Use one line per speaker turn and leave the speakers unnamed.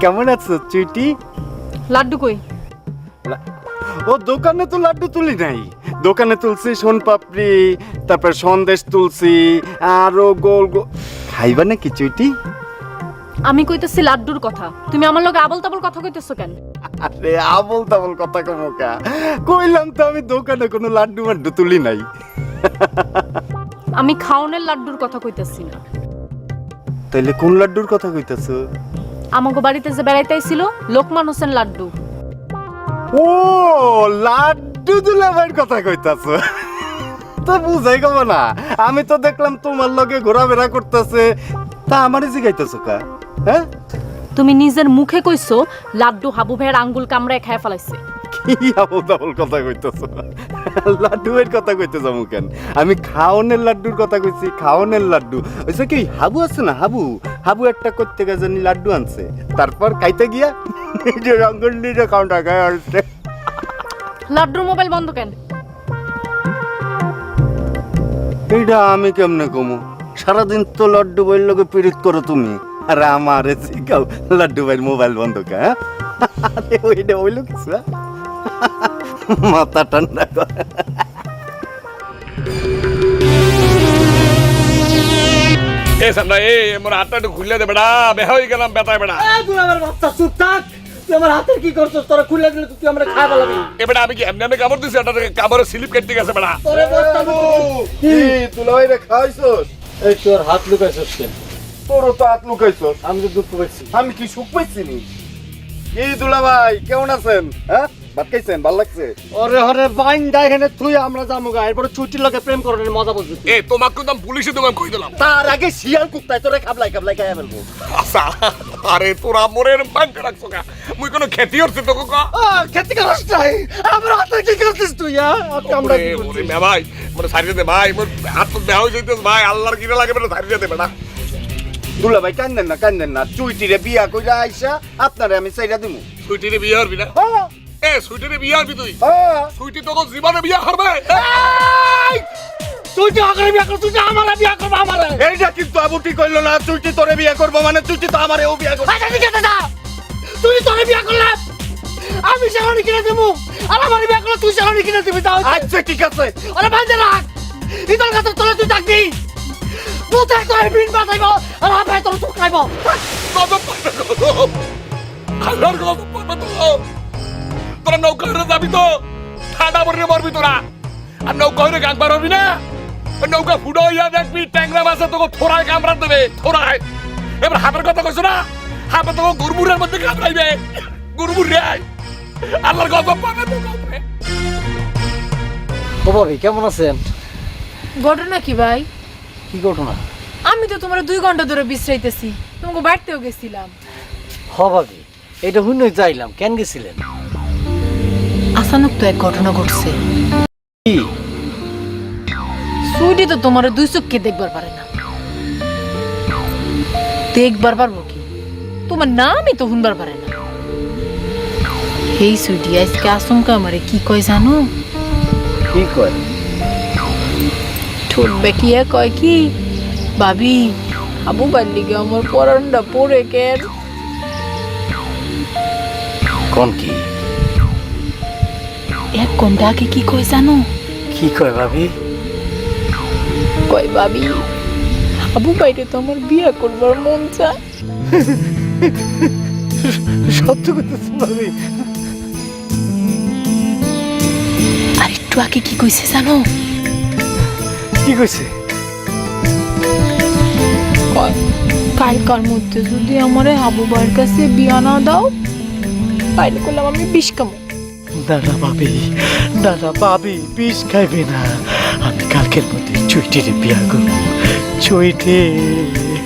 কেমন আছো চুইটি?
লাড্ডু কই?
ও দোকানে তো লাড্ডু তুলি নাই। দোকানে তুলছি সোন পাপড়ি তারপর সন্দেশ তুলছি আরও গোল গোল খাইবা নাকি চুইটি?
আমি কইতেছি লাড্ডুর কথা। তুমি আমার লগে আবল তাবল কথা কইতেছো কেন?
আরে আবল তাবল কথা কমকা কইলাম তো আমি দোকানে কোনো লাড্ডু মাড্ডু তুলি নাই।
আমি খাওনের লাড্ডুর কথা কইতেছি না।
তাইলে কোন লাড্ডুর কথা কইতাছো?
আমাকে বাড়িতে যে বেড়াইতে আইছিল লোকমান হোসেন লাড্ডু।
ও লাড্ডু দুলাভাইয়ের কথা কইতাছো। তো বুঝাই গেল না আমি তো দেখলাম তোমার লগে ঘোরাফেরা করতেছে। তা আমারে জিগাইতেছো কা? হ্যাঁ?
তুমি নিজের মুখে কইছো লাড্ডু হাবু ভাইয়ের আঙ্গুল কামড়ায় খায় ফেলাইছে।
কি আবল তাবল কথা কইতেছো? লাড্ডুয়ের কথা কইতে যাব কেন আমি খাওনের লাড্ডুর কথা কইছি খাওনের লাড্ডু ওইসে কি হাবু আছে না? হাবু। হাবু একটা করতে গেছে জানি লাড্ডু আনছে। তারপর খাইতে গিয়া নিজের আঙ্গুল নিজে কাউন্টা খায় আসছে।
লাড্ডুর মোবাইল বন্ধ কেন?
এইটা আমি কেমনে কমু? সারাদিন তো লাড্ডু ভাইয়ের লগে পীড়িত করো তুমি। আর আমার শিখাও লাড্ডু ভাইয়ের মোবাইল বন্ধ কা হ্যাঁ? ওইটা হইল কিছু হ্যাঁ? মাথা ঠান্ডা করে।
এ সামনা এ মোর হাতটা দে বেড়া বেহা হয়ে গেলাম বেড়া।
তুই আমার বাচ্চা চুপ থাক। তুই আমার হাতের কি করছিস? তোরা খুলে দিলে তো তুই আমরা খাই বলাবি
এ বেড়া আমি কি এমনি এমনি কামড় দিছি? এটা কামড়ের স্লিপ কেটে গেছে বেড়া।
তোরে বস্তা
কি তুলাই রে খাইছস
এই তোর হাত লুকাইছিস কেন?
তোর তো হাত লুকাইছস।
আমি তো দুঃখ পাইছি
আমি কি সুখ পাইছি নি? কি দুলা ভাই কেমন আছেন? হ্যাঁ? ভাত খাইছেন? ভালো লাগছে?
ওরে হরে বাইন দা এখানে তুই আমরা যাব গা। এরপরে ছুটির লগে প্রেম করার মজা বুঝবি
এ তোমাকে কিন্তু আমি পুলিশে তোমাকে কই দিলাম?
তার আগে শিয়াল কুত্তায় তোরে খাবলাই খাবলাই খাইয়া ফেলব।
আচ্ছা আরে তোরা মোরের বাঙ্কে রাখছো কা মুই কোনো খেতি হচ্ছে
খেতে করাস নাই। আমার হাতে কি করছিস তুই আমরা
ওরে ওরে মে ভাই মোরে সারিয়ে দে ভাই মোর হাত তো বেহা যাইতেছে ভাই আল্লাহর কিরা লাগে বেটা সারিয়ে দে বেটা।
দুলা ভাই কান্দেন না কান্দেন না। চুইটিরে বিয়া কইরা আইসা আপনারে আমি চাইরা দিমু।
সুইটিরে বিয়ে হবি না?
হ্যাঁ।
এ সুইটিরে বিয়ে হবি তুই?
হ্যাঁ।
সুইটি তোকে জীবনে বিয়ে করবে?
যে আগে বিয়া কর তুই যে আমার বিয়া করব আমার।
এইটা কিন্তু আবুটি কইলো না চুইটি তোরে বিয়া করব মানে চুইটি তো আমারেও বিয়া করবে।
আচ্ছা ঠিক আছে না তুই তোরে বিয়া করলাম আমি শাড়ি কিনে দেবো আর আমার বিয়া করলে তুই শাড়ি কিনে দিবি তাও
আচ্ছা ঠিক আছে।
আরে বাইরে রাখ। ইদর কাছে তোলে তুই ডাকবি কোথায় তোর বিন বাজাইব আর আমি তোর তুই খাইব
কত পাবে কত আল্লাহর কত পাবে তো। তোরা নৌকা হয়ে যাবি তো? ঠান্ডা পড়লে মরবি তোরা। আর নৌকা হয়ে গাং পারবি না? নৌকা ফুটো হইয়া দেখবি ট্যাংরা মাছে তোকে থোড়ায় কামড়া দেবে থোড়ায়। এবার হাতের কথা কইছো না? হাতে তোকে গুরমুরের মধ্যে কামড়াইবে। গুরমুর রে আল্লাহর কত পাবে তো কবে
ও ভাবি কেমন আছেন?
ঘটনা কি ভাই?
কি ঘটনা?
আমি তো তোমার দুই ঘণ্টা ধরে বিশ্রাইতেছি। তোমাকে বাড়তেও গেছিলাম।
হ ভাবি এটা হুইন যাইলাম। কেন গেছিলেন?
আচানক তো এক ঘটনা ঘটছে। সুইটি তো তোমার দুই চোখকে দেখবার পারে না। দেখবার পারব কি? তোমার নামই তো শুনবার পারে না। এই সুইটি আজকে আচমকা আমারে কি কয় জানো?
কি কয়?
ঠোঁট বেকিয়া কয় কি ভাবি আবু বাল্লিকে আমার পরানটা পড়ে কেন?
কোন কি?
এক ঘণ্টা আগে কি কয় জানো?
কি কয় ভাবি?
কয় ভাবি আবু বাইরে তো আমার বিয়ে করবার মন চায়।
সত্য করতেছেন ভাবি।
আর একটু আগে কি কইছে জানো?
কি কইছে?
কালকার মধ্যে যদি আমার আবু ভাইয়ের কাছে বিয়া না দাও তাইলে করলাম আমি বিষ কামো
দাদা ভাবি দাদা ভাবি বিষ খাইবে না। আমি কালকের মধ্যে চুইটিরে বিয়া করব। চুইটে